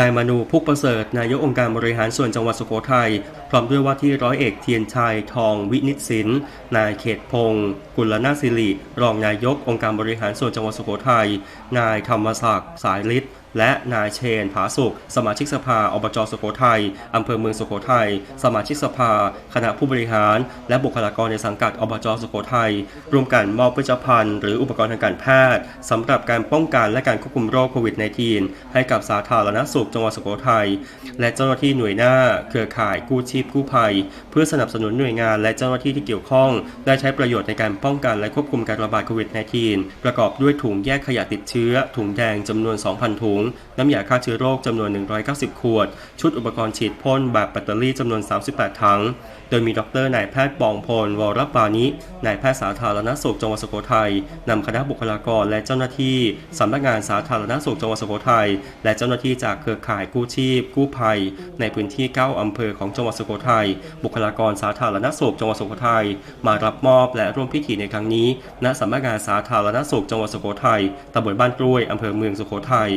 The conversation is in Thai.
นายมนูพุกประเสริฐ นายกองค์การบริหารส่วนจังหวัดสุโขทัย พร้อมด้วยว่าที่ร้อยเอกเทียนชัยทองวินิจสิน นายเขตพงศ์กุลนาศิริ รองนายกองค์การบริหารส่วนจังหวัดสุโขทัย นายธรรมศักดิ์สายฤทธิ์ และนายเชนผาสุข สมาชิกสภาอบจสุโขทัยอำเภอเมืองสุโขทัยสมาชิกสภา คณะผู้บริหาร และบุคลากรในสังกัดอบจสุโขทัยร่วมกันมอบเวชภัณฑ์หรืออุปกรณ์ทางการแพทย์สำหรับการป้องกันและการควบคุมโรคโควิด -19 ให้กับสาธารณสุขจังหวัดสุโขทัยและเจ้าหน้าที่หน่วยหน้า เครือข่ายกู้ชีพกู้ภัย เพื่อสนับสนุนหน่วยงานและเจ้าหน้าที่ที่เกี่ยวข้อง ได้ใช้ประโยชน์ในการป้องกันและควบคุมการระบาดโควิด -19 ประกอบด้วยถุงแยกขยะติดเชื้อ ถุงแดงจำนวน 2,000 ถุงง น้ำยาฆ่าเชื้อโรคจำนวน 190 ขวด ชุดอุปกรณ์ฉีดพ่นแบบแบตเตอรี่จำนวน 38 ถัง โดยมีดรนายแพทย์ปองพล วรปานินายแพทย์สาธารณสุขจังหวัดสุโขทัยนำคณะบุคลากรและเจ้าหน้าที่สำนักงานสาธารณสุขจังหวัดสุโขทัยและเจ้าหน้าที่จากเครือข่ายกู้ชีพ กู้ภัย ในพื้นที่ 9 อำเภอของจังหวัดสุโขทัยบุคลากรสาธารณสุขจังหวัดสุโขทัยมารับมอบและร่วมพิธีในครั้งนี้ณสำนักงานสาธารณสุขจังหวัดสุโขทัยตำบลบ้านกล้วย อำเภอเมืองสุโขทัย